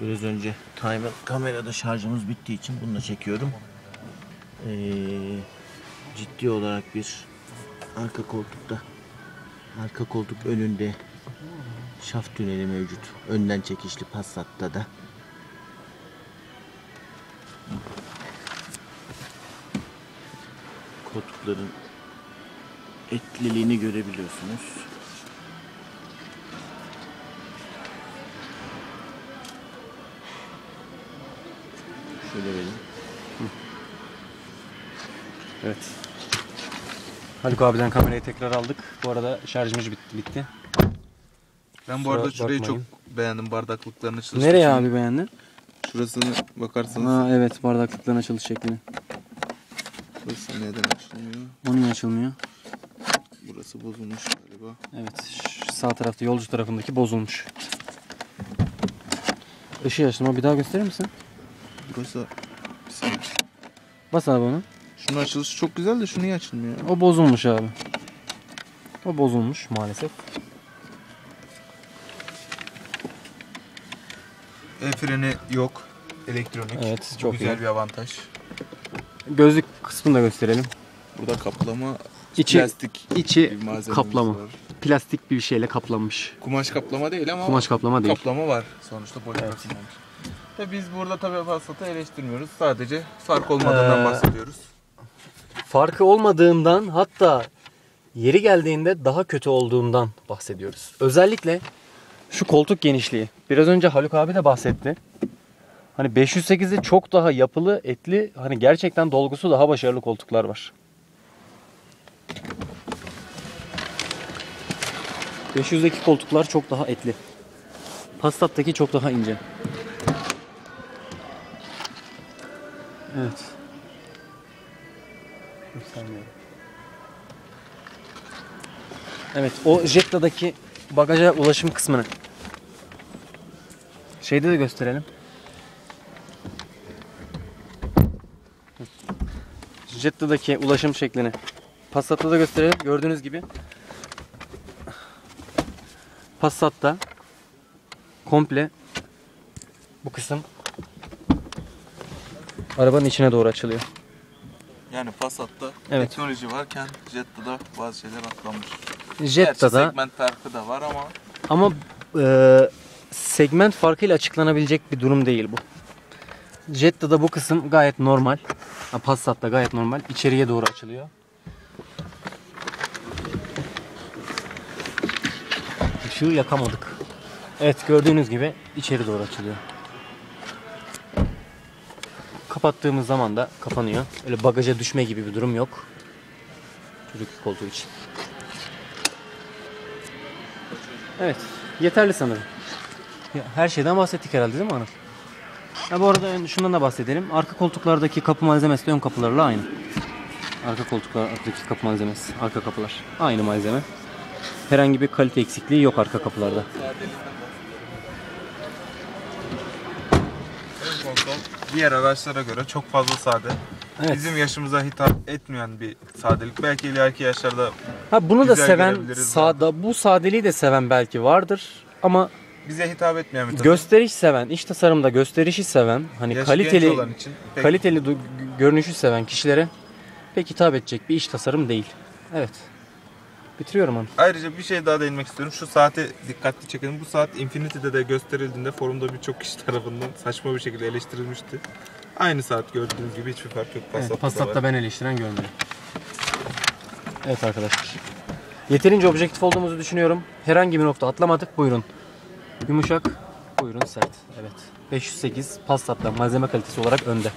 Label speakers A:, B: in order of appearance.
A: Biraz önce timer kamerada şarjımız bittiği için bununla çekiyorum. Ee, ciddi olarak bir arka koltukta arka koltuk önünde şaft tüneli mevcut. Önden çekişli Passat'ta da. Koltukların etliliğini görebiliyorsunuz. Şöyle verelim.
B: Evet. Haluk abiden kamerayı tekrar aldık. Bu arada şarjımız bitti. bitti.
C: Ben bu arada
B: Kusura
C: şurayı
B: bakmayın.
C: çok beğendim bardaklıkların açılışı.
B: Nereye abi beğendin?
C: Şurasını bakarsanız
B: Ha evet bardaklıkların açılış şeklini.
C: burası neden açılmıyor?
B: O niye açılmıyor?
C: Burası bozulmuş galiba.
B: Evet şu sağ tarafta yolcu tarafındaki bozulmuş. Işığı açtım ama bir daha gösterir misin?
C: Burası bir saniye.
B: Bas abi onu.
C: Şunun açılışı çok güzel de şu niye açılmıyor?
B: O bozulmuş abi. O bozulmuş maalesef.
C: El freni yok. Elektronik.
B: Evet,
C: Bu
B: çok
C: güzel
B: iyi.
C: bir avantaj.
B: Gözlük kısmını da gösterelim.
C: Burada kaplama
B: İçi-
C: plastik
B: içi
C: bir malzememiz
B: kaplama.
C: var.
B: Plastik bir şeyle kaplanmış.
C: Kumaş kaplama değil ama
B: Kumaş kaplama değil.
C: kaplama var. Sonuçta polimer
B: Evet.
C: Tabii biz burada tabii Passat'ı eleştirmiyoruz. Sadece fark olmadığından
B: Ee,
C: bahsediyoruz.
B: Farkı olmadığından hatta yeri geldiğinde daha kötü olduğundan bahsediyoruz. Özellikle şu koltuk genişliği. Biraz önce Haluk abi de bahsetti. Hani 508'de çok daha yapılı, etli, hani gerçekten dolgusu daha başarılı koltuklar var. 500'deki koltuklar çok daha etli. Passat'taki çok daha ince. Evet. Evet o Jetta'daki bagaja ulaşım kısmını. Şeyde de gösterelim. Jetta'daki ulaşım şeklini. Passat'ta da gösterelim. Gördüğünüz gibi Passat'ta komple bu kısım arabanın içine doğru açılıyor.
C: Yani Passat'ta
B: Evet.
C: teknoloji varken Jetta'da bazı şeyler atlanmış.
B: Jetta'da
C: Gerçi segment farkı da var ama
B: Ama e, segment farkıyla açıklanabilecek bir durum değil bu. Jetta'da bu kısım gayet normal. Passat'ta gayet normal. İçeriye doğru açılıyor. Işığı yakamadık. Evet gördüğünüz gibi içeri doğru açılıyor. Kapattığımız zaman da kapanıyor. Öyle bagaja düşme gibi bir durum yok. Çocuk koltuğu için. Evet. Yeterli sanırım. Ya, her şeyden bahsettik herhalde değil mi Anıl? Ha, bu arada şundan da bahsedelim. Arka koltuklardaki kapı malzemesi ön kapılarla aynı. Arka koltuklardaki kapı malzemesi, arka kapılar. Aynı malzeme. Herhangi bir kalite eksikliği yok arka kapılarda.
C: Konsol diğer araçlara göre çok fazla sade.
B: Evet.
C: Bizim yaşımıza hitap etmeyen bir sadelik. Belki ileriki yaşlarda
B: Ha bunu da
C: güzel
B: seven,
C: görebiliriz
B: sağda bu sadeliği de seven belki vardır. Ama
C: bize hitap etmeyen bir tasarım.
B: gösteriş seven, iç tasarımda gösterişi seven, hani
C: Yaşı
B: kaliteli
C: genç olan için pek
B: kaliteli du- görünüşü seven kişilere pek hitap edecek bir iç tasarım değil. Evet. Bitiriyorum onu.
C: Ayrıca bir şey daha değinmek istiyorum. Şu saate dikkatli çekelim. Bu saat Infinity'de de gösterildiğinde forumda birçok kişi tarafından saçma bir şekilde eleştirilmişti. Aynı saat gördüğünüz gibi hiçbir fark yok.
B: Evet,
C: Passat'ta da
B: Passat'ta ben eleştiren görmedim. Evet arkadaşlar. Yeterince objektif olduğumuzu düşünüyorum. Herhangi bir nokta atlamadık. Buyurun. Yumuşak. Buyurun sert. Evet. 508 Passat'ta malzeme kalitesi olarak önde.